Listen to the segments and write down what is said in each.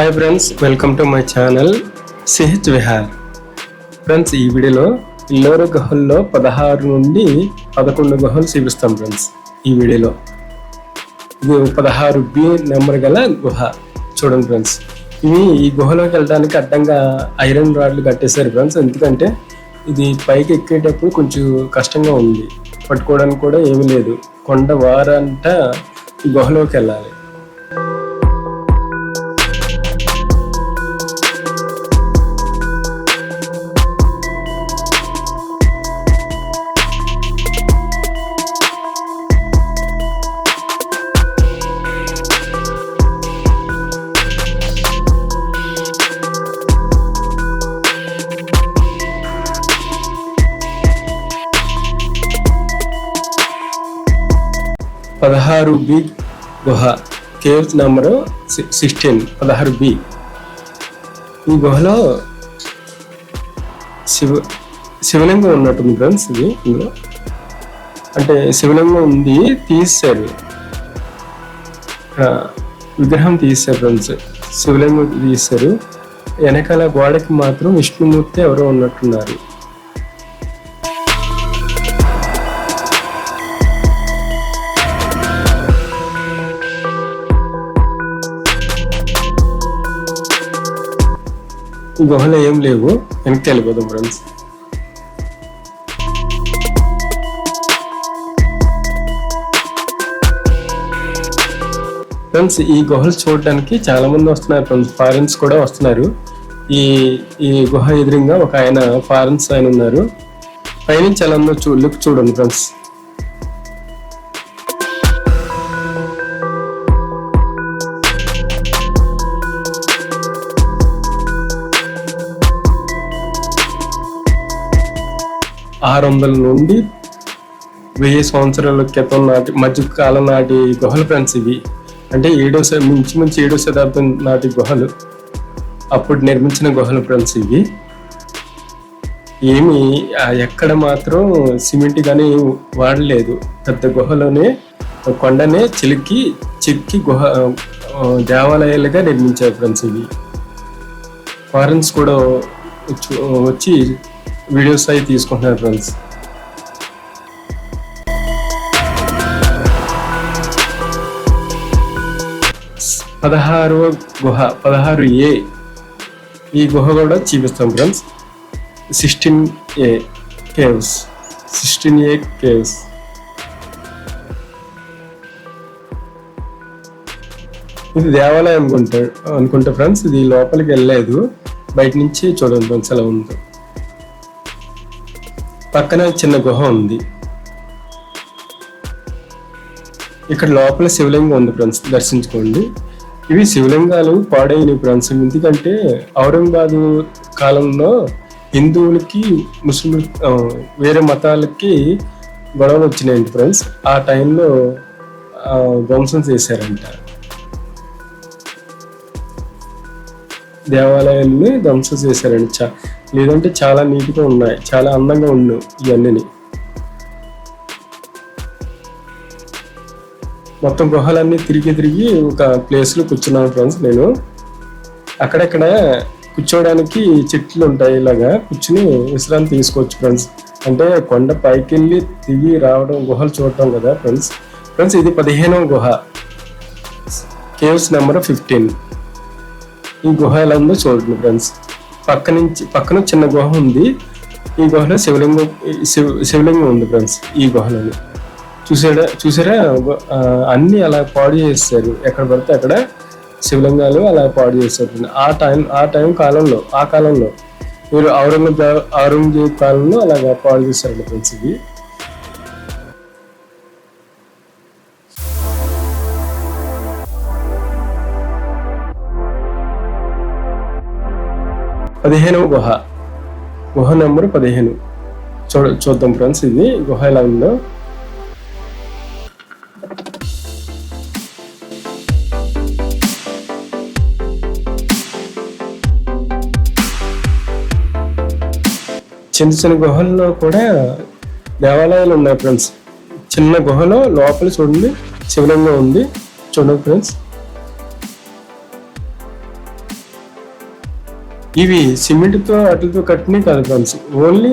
Hi friends welcome to my channel CH Vihar friends ఈ వీడియోలో ఇల్లోరు గుహల్లో పదహారు నుండి పదకొండు గుహలు చూపిస్తాం ఫ్రెండ్స్ ఈ వీడియోలో. ఇది పదహారు బి నెంబర్ గల గుహ. చూడండి ఫ్రెండ్స్ ఇవి ఈ గుహలోకి వెళ్ళడానికి అడ్డంగా ఐరన్ రాడ్లు కట్టేశారు ఫ్రెండ్స్ ఎందుకంటే ఇది పైకి ఎక్కేటప్పుడు కొంచెం కష్టంగా ఉంది. పట్టుకోవడానికి కూడా ఏమీ లేదు. కొండ వారంట ఈ గుహలోకి వెళ్ళాలి. గుహ. కేవ్స్ నెంబరు సిక్స్టీన్ పదహారు బి. ఈ గుహలో శివ శివలింగం ఉన్నట్టుంది ఫ్రెండ్స్ ఇది ఇందులో. అంటే శివలింగం ఉంది తీశారు. విగ్రహం తీశారు ఫ్రెండ్స్. శివలింగం తీశారు. వెనకాల గోడకి మాత్రం విష్ణుమూర్తి ఎవరో ఉన్నట్టున్నారు. గుహలో ఏం లేవు. వెనక్కి వెళ్ళిపోదాం ఫ్రెండ్స్ ఫ్రెండ్స్ ఈ గుహలు చూడడానికి చాలా మంది వస్తున్నారు. ఫ్రెండ్స్ ఫారెన్స్ కూడా వస్తున్నారు. ఈ ఈ గుహ ఎదురుగా ఒక ఆయన ఫారెన్స్ ఆయన ఉన్నారు. పైనుంచి ఎలా ఉందో చూ లుక్ చూడండి ఫ్రెండ్స్ ఆరు వందల నుండి వెయ్యి సంవత్సరాల క్రితం నాటి మధ్య కాలం నాటి గుహలు ఫ్రెండ్స్ ఇవి. అంటే ఏడో శ- మించి మించి ఏడో శతాబ్దం నాటి గుహలు. అప్పుడు నిర్మించిన గుహలు ఫ్రెండ్స్ ఇవి. ఏమి ఎక్కడ మాత్రం సిమెంట్ కానీ వాడలేదు. పెద్ద గుహలోనే కొండనే చిలికి చెక్కి గుహ దేవాలయాలుగా నిర్మించారు ఫ్రెండ్స్ ఇవి. ఫారెన్స్ కూడా వచ్చి వీడియోస్ అవి తీసుకుంటున్నారు ఫ్రెండ్స్ పదహారవ గుహ పదహారు ఏ. ఈ గుహ కూడా చూపిస్తాం friends sixteen A caves. Sixteen A caves. ఇది దేవాలయం అనుకుంటా అనుకుంటా ఫ్రెండ్స్ ఇది లోపలికి వెళ్ళలేదు. బయట నుంచి చూడండి ఫ్రెండ్స్ ఎలా ఉందో. పక్కన చిన్న గుహ ఉంది. ఇక్కడ లోపల శివలింగం ఉంది ఫ్రెండ్స్ దర్శించుకోండి. ఇవి శివలింగాలు పాడైన ఫ్రెండ్స్. ఎందుకంటే ఔరంగాబాదు కాలంలో హిందువులకి ముస్లిం వేరే మతాలకి గొడవలు వచ్చినాయండి ఫ్రెండ్స్. ఆ టైంలో ధ్వంసం చేశారంట. దేవాలయాల్ని ధ్వంసం చేశారండి చా లేదంటే చాలా నీట్గా ఉన్నాయి. చాలా అందంగా ఉండు ఇవన్నీ మొత్తం గుహలన్నీ తిరిగి తిరిగి ఒక ప్లేస్లో కూర్చున్నాను ఫ్రెండ్స్ నేను. అక్కడక్కడ కూర్చోవడానికి చెట్లు ఉంటాయి ఇలాగా. కూర్చుని విశ్రాంతి తీసుకోవచ్చు ఫ్రెండ్స్. అంటే కొండ పైకి వెళ్ళి దిగి రావడం గుహలు చూడటం కదా ఫ్రెండ్స్. ఫ్రెండ్స్ ఇది పదిహేనవ గుహ. Caves number fifteen. ఈ గుహ ఎలా ఉందో చూడండి ఫ్రెండ్స్. పక్క నుంచి పక్కన చిన్న గుహ ఉంది. ఈ గుహలో శివలింగం శివ శివలింగం ఉంది ఫ్రెండ్స్ ఈ గుహలోని. చూసాడా చూసారా? అన్నీ అన్ని అలా పాడు చేస్తారు ఎక్కడ పడితే అక్కడ శివలింగాలు అలా పాడు చేస్తారు ఆ టైం ఆ టైం కాలంలో ఆ కాలంలో. మీరు ఔరంగజేబ్ ఔరంగజేబ్ కాలంలో అలాగా పాడు చేశారు ఫ్రెండ్స్ ఇది పదిహేనవ గుహ. గుహ నెంబర్ పదిహేను. చూడ చూద్దాం ఫ్రెండ్స్ ఇది గుహ ఎలా ఉందో. చిన్న చిన్న గుహల్లో కూడా దేవాలయాలు ఉన్నాయి ఫ్రెండ్స్. చిన్న గుహలో లోపల చూడండి శివలింగం ఉంది. చూడండి ఫ్రెండ్స్. ఇవి సిమెంట్తో అట్లతో కట్టినవి కాదు ఫ్రెండ్స్. ఓన్లీ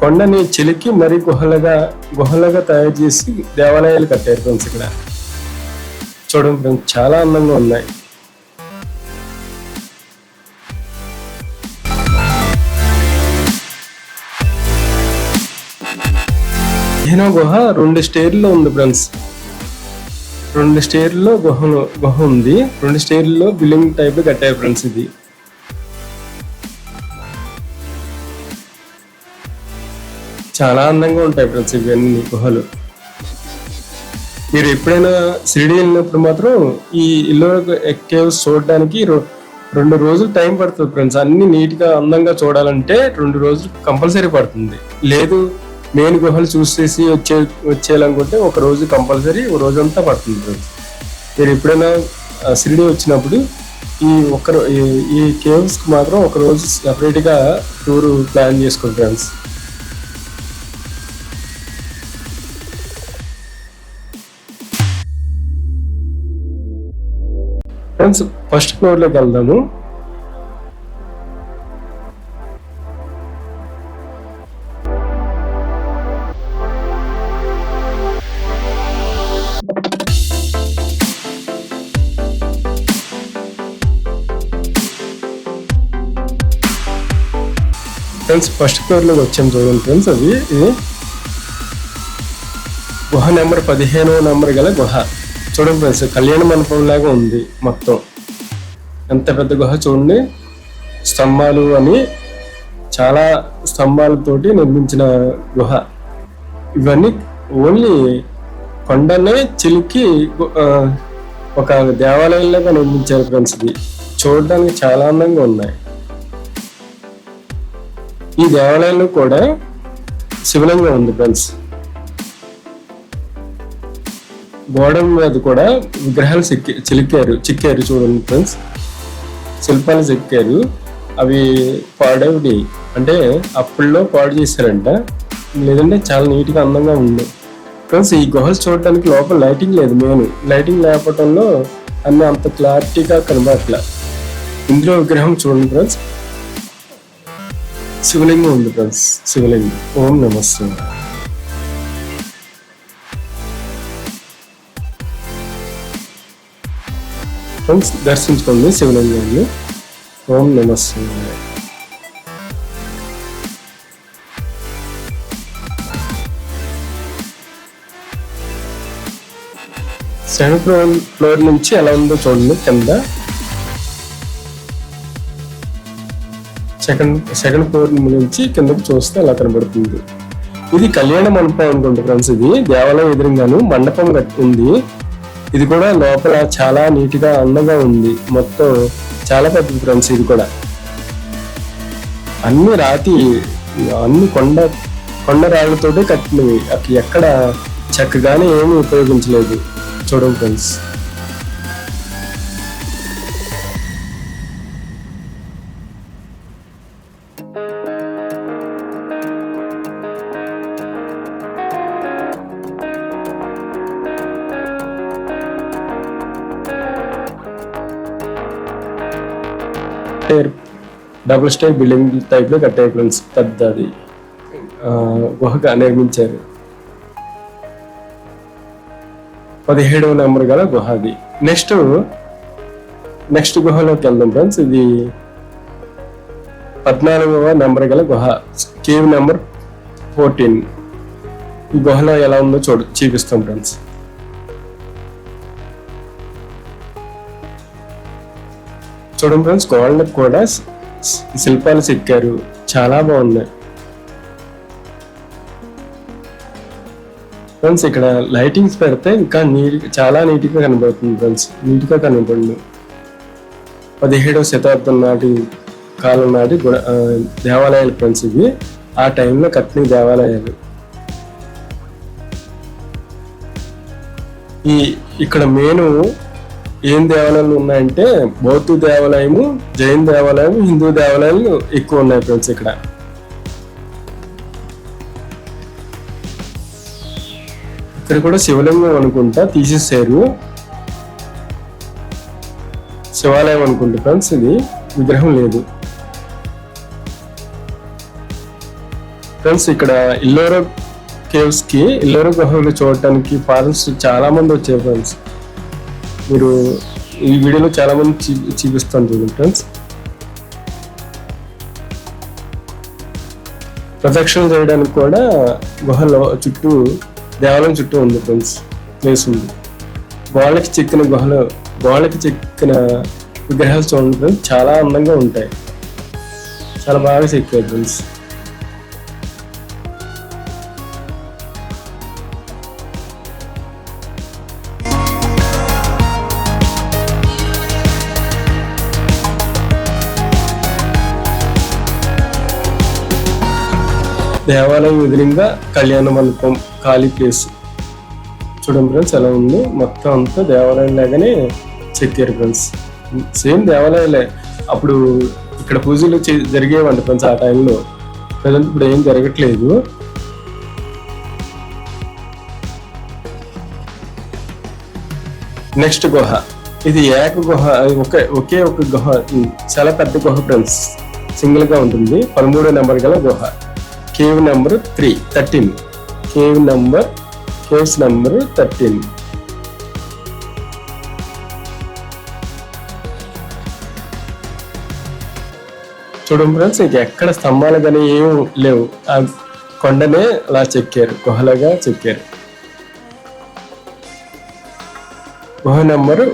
కొండని చిలికి మరి గుహలుగా గుహలుగా తయారు చేసి దేవాలయాలు కట్టారు ఫ్రెండ్స్ ఇక్కడ. చూడండి ఫ్రెండ్స్ చాలా అందంగా ఉన్నాయి. ఈయన గుహ రెండు స్టేర్లో ఉంది ఫ్రెండ్స్. రెండు స్టేర్లో గుహ గుహ ఉంది. రెండు స్టేర్లో బిల్డింగ్ టైప్ కట్టారు ఫ్రెండ్స్ ఇది. చాలా అందంగా ఉంటాయి ఫ్రెండ్స్ ఇవన్నీ గుహలు. మీరు ఎప్పుడైనా షిరిడి వెళ్ళినప్పుడు మాత్రం ఈ ఇల్లు కేవ్స్ చూడడానికి రెండు రోజులు టైం పడుతుంది ఫ్రెండ్స్. అన్ని నీట్గా అందంగా చూడాలంటే రెండు రోజులు కంపల్సరీ పడుతుంది. లేదు మెయిన్ గుహలు చూసేసి వచ్చే వచ్చేయాలనుకుంటే ఒక రోజు కంపల్సరీ ఒక రోజు అంతా పడుతుంది ఫ్రెండ్స్. మీరు ఎప్పుడైనా షిరిడి వచ్చినప్పుడు ఈ ఒక్క ఈ- ఈ మాత్రం ఒక రోజు సెపరేట్గా టూర్ ప్లాన్ చేసుకోండి ఫ్రెండ్స్. ఫ్రెండ్స్ ఫస్ట్ ఫ్లోర్లోకి వెళ్దాము. ఫ్రెండ్స్ ఫస్ట్ ఫ్లోర్ వచ్చాం చూడండి ఫ్రెండ్స్ అది ఇది. గుహ నెంబర్ పదిహేను నెంబర్ గల గుహ. చూడండి ఫ్రెండ్స్ కళ్యాణ మండపం లాగా ఉంది మొత్తం. ఎంత పెద్ద గుహ చూడండి. స్తంభాలు అని చాలా స్తంభాలతోటి నిర్మించిన గుహ. ఇవన్నీ ఓన్లీ కొండనే చిలికి ఒక దేవాలయంలాగా నిర్మించారు ఫ్రెండ్స్ ఇది. చూడడానికి చాలా అందంగా ఉన్నాయి. ఈ దేవాలయంలో కూడా శివలింగం ఉంది ఫ్రెండ్స్. గోడ మీద కూడా విగ్రహాలు చిక్కి చిలికారు చిక్కారు చూడండి ఫ్రెండ్స్ శిల్పాలు చిక్కారు. అవి పాడేవి అంటే అప్పుల్లో పాడు చేశారంట. లేదంటే చాలా నీట్గా అందంగా ఉంది ఫ్రెండ్స్ ఈ గుహలు చూడడానికి లోపల లైటింగ్ లేదు మెయిన్ లైటింగ్ లేకపోవడంలో అన్ని అంత క్లారిటీగా కనబడట్లే. ఇందులో విగ్రహం చూడండి ఫ్రెండ్స్ శివలింగం ఉంది ఫ్రెండ్స్ శివలింగం. ఓం నమస్తే ఫ్రెండ్స్ దర్శించుకోండి శివలింగాన్ని ఓం నమస్తే సెకండ్ ఫ్లోర్ ఫ్లోర్ నుంచి ఎలా ఉందో చూడండి కింద. సెకండ్ సెకండ్ ఫ్లోర్ నుంచి కిందకి చూస్తే అలా కనబడుతుంది. ఇది కళ్యాణ మండపం అనుకుంటుంది ఫ్రెండ్స్ ఇది దేవాలయం ఎదురుగాను మండపం కట్టి ఉంది. ఇది కూడా లోపల చాలా నీట్గా అందంగా ఉంది. మొత్తం చాలా పెద్ద ఫ్రెండ్స్ ఇది కూడా. అన్ని రాతి అన్ని కొండ కొండ రాళ్ళతోటే కట్టినవి. అక్కడ ఎక్కడ చెక్కగానే ఏమీ ఉపయోగించలేదు. చూడండి ఫ్రెండ్స్. డబుల్ స్టైల్ బిల్డింగ్ టైప్లో ఫ్రెండ్స్ పెద్దది. ఆ, గుహగా నిర్మించారు. పదిహేడవ నెంబర్ గల గుహ అది. నెక్స్ట్ నెక్స్ట్ గుహలోకి వెళ్దాం ఫ్రెండ్స్. ఇది పద్నాలుగవ నెంబర్ గల గుహ కేవ్ నెంబర్ ఫోర్టీన్. ఈ గుహలో ఎలా ఉందో చూడు చూపిస్తాం ఫ్రెండ్స్. చూడండి ఫ్రెండ్స్ గోల్డ్ కూడా శిల్పాలు చెక్కారు. చాలా బాగున్నాయి. ఫ్రెండ్స్ ఇక్కడ లైటింగ్స్ పెడితే ఇంకా నీట్ చాలా నీట్గా కనబడుతుంది ఫ్రెండ్స్ నీట్గా కనబడి పదిహేడవ శతాబ్దం నాటి కాలం నాటి దేవాలయాలు ఫ్రెండ్స్ ఇవి. ఆ టైంలో కట్టిన దేవాలయాలు. ఈ ఇక్కడ మెయిన్ ఏం దేవాలయాలు ఉన్నాయంటే బౌద్ధ దేవాలయము జైన్ దేవాలయం హిందూ దేవాలయాలు ఎక్కువ ఉన్నాయి ఫ్రెండ్స్ ఇక్కడ. ఇక్కడ కూడా శివలింగం అనుకుంటా తీసేసారు శివాలయం అనుకుంటా ఫ్రెండ్స్ ఇది. విగ్రహం లేదు. ఫ్రెండ్స్ ఇక్కడ ఇల్లోర కేవ్స్కి ఇల్లోర గుహలు చూడటానికి ఫారెస్ట్ చాలా మంది వచ్చారు ఫ్రెండ్స్. మీరు ఈ వీడియోలో చాలా మంది చూ- చూపిస్తాను చూడండి ఫ్రెండ్స్. ప్రదక్షిణ చేయడానికి కూడా గుహలో చుట్టూ దేవాలయం చుట్టూ ఉంది ఫ్రెండ్స్ ప్లేస్ ఉంది. గోళ్ళకి చెక్కిన గుహలు గోళ్ళకి చెక్కిన విగ్రహాలు చూడండి ఫ్రెండ్స్ చాలా అందంగా ఉంటాయి. చాలా బాగా చెక్కారు ఫ్రెండ్స్. దేవాలయం ఎదురుగా కళ్యాణ మండపం ఖాళీ ప్లేస్ చూడండి ఫ్రెండ్స్ ఎలా ఉంది. మొత్తం అంతా దేవాలయం లాగానే చెక్కారు ఫ్రెండ్స్ సేమ్ దేవాలయాలే. అప్పుడు ఇక్కడ పూజలు చే- జరిగేవండి ఫ్రెండ్స్ ఆ టైంలో ప్రజెంట్ ఇప్పుడు ఏం జరగట్లేదు. నెక్స్ట్ గుహ. ఇది ఏక గుహ అది ఒకే ఒకే ఒక గుహ. చాలా పెద్ద గుహ ఫ్రెండ్స్ సింగిల్గా ఉంటుంది. పదమూడో నెంబర్ గల గుహ. Cave number three thirteen. Cave number caves number thirteen. చూడండి ఫ్రెండ్స్ ఇంక ఎక్కడ స్తంభాలు కానీ ఏం లేవు. ఆ కొండనే అలా చెక్కారు గుహలుగా చెక్కారు. గుహ నెంబరు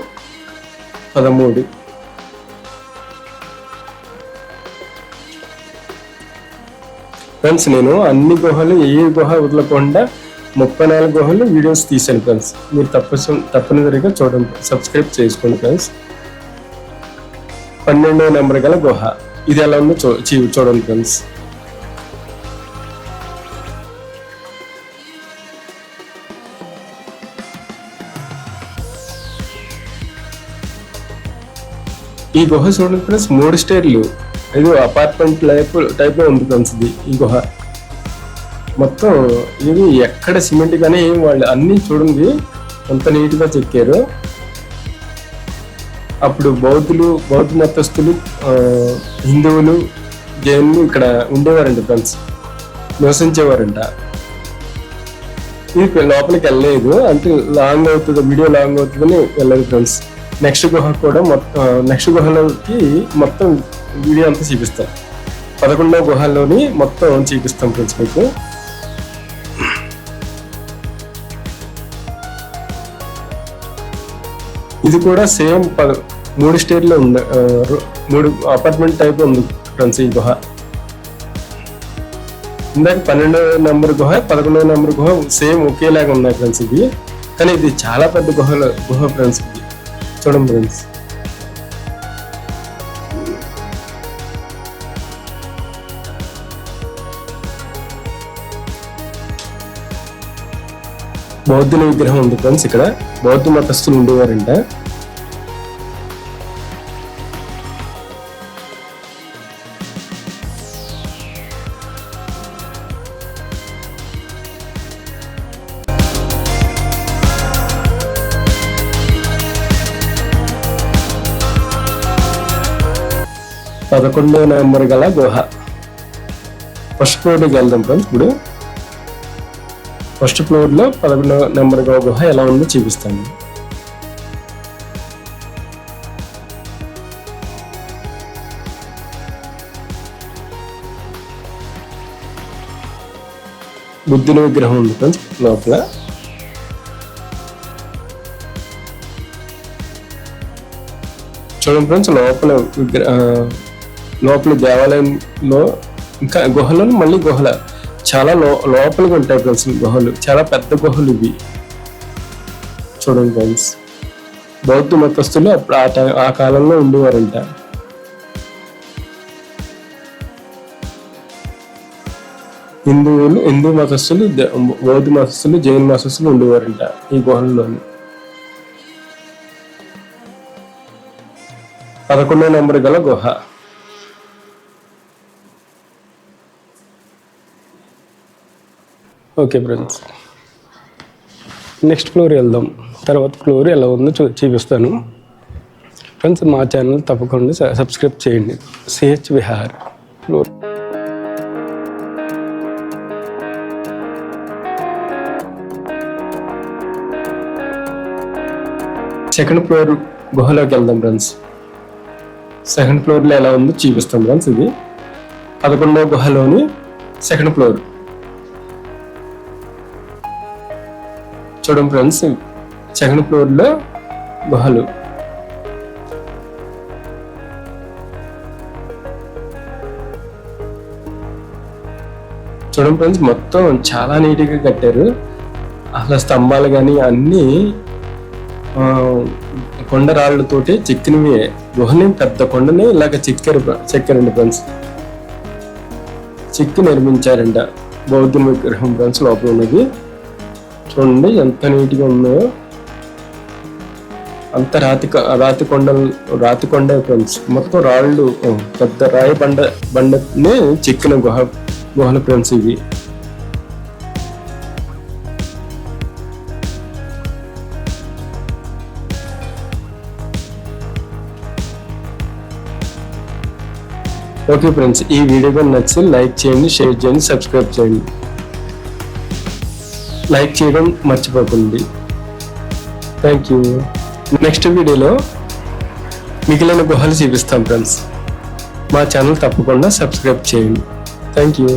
పదమూడు. ఫ్రెండ్స్ నేను అన్ని గుహలు ఏ గుహ వదలకుండా ముప్పై నాలుగు గుహలు వీడియోస్ తీసాను ఫ్రెండ్స్ మీరు తప్ప తప్పనిసరిగా చూడండి. సబ్స్క్రైబ్ చేసుకోండి ఫ్రెండ్స్ పన్నెండవ నెంబర్ గల గుహ. ఇది ఎలా ఉందో చూ చూ- చూడండి ఫ్రెండ్స్ ఈ గుహ చూడండి ఫ్రెండ్స్ మూడు స్టేర్లు. ఇది అపార్ట్మెంట్ టైప్ టైప్లో ఉంది ఫ్రెండ్స్ ఇది ఈ గుహ మొత్తం ఇది ఎక్కడ సిమెంట్ కానీ వాళ్ళు అన్ని చూడండి ఎంత నీట్గా చెక్కారు. అప్పుడు బౌద్ధులు బౌద్ధ మతస్థులు హిందువులు జైన్లు ఇక్కడ ఉండేవారంట ఫ్రెండ్స్ నివసించేవారంట. ఇది లోపలికి వెళ్ళలేదు అంటే లాంగ్ అవుతుంది వీడియో లాంగ్ అవుతుందని వెళ్ళదు ఫ్రెండ్స్ నెక్స్ట్ గుహ కూడా మొత్తం నెక్స్ట్ గుహలోకి మొత్తం వీడియో అంతా చూపిస్తాం. పదకొండవ గుహలోని మొత్తం చూపిస్తాం ఫ్రెండ్స్ మీకు. ఇది కూడా సేమ్ పద మూడు స్టేట్లో ఉంది మూడు అపార్ట్మెంట్ టైప్ ఉంది ఫ్రెండ్స్ ఈ గుహ. ఇందాక పన్నెండవ నెంబర్ గుహ పదకొండవ నెంబర్ గుహ సేమ్ ఒకేలాగా ఉన్నాయి ఫ్రెండ్స్ ఇది కానీ ఇది చాలా పెద్ద గుహలో గుహ ఫ్రెండ్స్ ఇది. చూడండి ఫ్రెండ్స్. బౌద్ధుల విగ్రహం ఉంది ఫ్రెండ్స్ ఇక్కడ. బౌద్ధ మతస్థులు ఉండేవారంట. పదకొండో నవంబర్ గల గుహ. ఫస్ట్ ఫ్లోర్కి వెళ్దాం ఫ్రెండ్స్ ఇప్పుడు. ఫస్ట్ ఫ్లోర్లో పదకొండవ నెంబర్ గల గుహ ఎలా ఉందో చూపిస్తాను. బుద్ధుని విగ్రహం ఉంది ఫ్రెండ్స్ లోపల. చూడండి ఫ్రెండ్స్ లోపల విగ్ర- లోపల దేవాలయంలో ఇంకా గుహలో మళ్ళీ గుహల చాలా లో లోపలికి ఉంటాయి ఫ్రెండ్స్ గుహలు. చాలా పెద్ద గుహలు ఇవి. చూడండి ఫ్రెండ్స్ బౌద్ధ మతస్థులు అప్పుడు ఆ టైం ఆ కాలంలో ఉండేవారంట. హిందువులు హిందూ మతస్థులు బౌద్ధ మతస్థులు జైన్ మతస్థులు ఉండేవారంట ఈ గుహల్లోని. పదకొండో నెంబర్ గల గుహ. Okay brothers. నెక్స్ట్ ఫ్లోర్ వెళ్దాం. తర్వాత ఫ్లోర్ ఎలా ఉందో చూ చూపిస్తాను. ఫ్రెండ్స్ మా ఛానల్ తప్పకుండా సబ్స్క్రైబ్ చేయండి. CH Vihar floor. Second floor గుహలోకి వెళ్దాం ఫ్రెండ్స్. సెకండ్ ఫ్లోర్లో ఎలా ఉందో చూపిస్తాం ఫ్రెండ్స్ ఇది. పదకొండవ గుహలోని సెకండ్ ఫ్లోర్. చూడండి ఫ్రెండ్స్ సెకండ్ ఫ్లోర్లో గుహలు. చూడండి ఫ్రెండ్స్ మొత్తం చాలా నీట్గా కట్టారు. అసలు స్తంభాలు కానీ అన్నీ కొండరాళ్ళతోటి కొండ రాళ్ళతోటి చెక్కినవి. గుహని పెద్ద కొండని ఇలాగ చెక్కారు చెక్కారండి ఫ్రెండ్స్. చెక్కి నిర్మించారంట బౌద్ధ విగ్రహం ఫ్రెండ్స్ లోపల ఉన్నది. చూడండి ఎంత నీట్గా ఉన్నాయో అంత రాతి రాతి కొండలు రాతి కొండ ఫ్రెండ్స్. మొత్తం రాళ్ళు పెద్ద రాయి బండ బండనే చెక్కిన గుహ గుహల ఫ్రెండ్స్ ఇవి. ఓకే ఫ్రెండ్స్ ఈ వీడియో నచ్చి లైక్ చేయండి షేర్ చేయండి సబ్స్క్రైబ్ చేయండి. లైక్ చేయడం మర్చిపోకండి. థ్యాంక్ యూ నెక్స్ట్ వీడియోలో మిగిలిన గుహలు చూపిస్తాం ఫ్రెండ్స్ మా ఛానల్ తప్పకుండా సబ్స్క్రైబ్ చేయండి. Thank you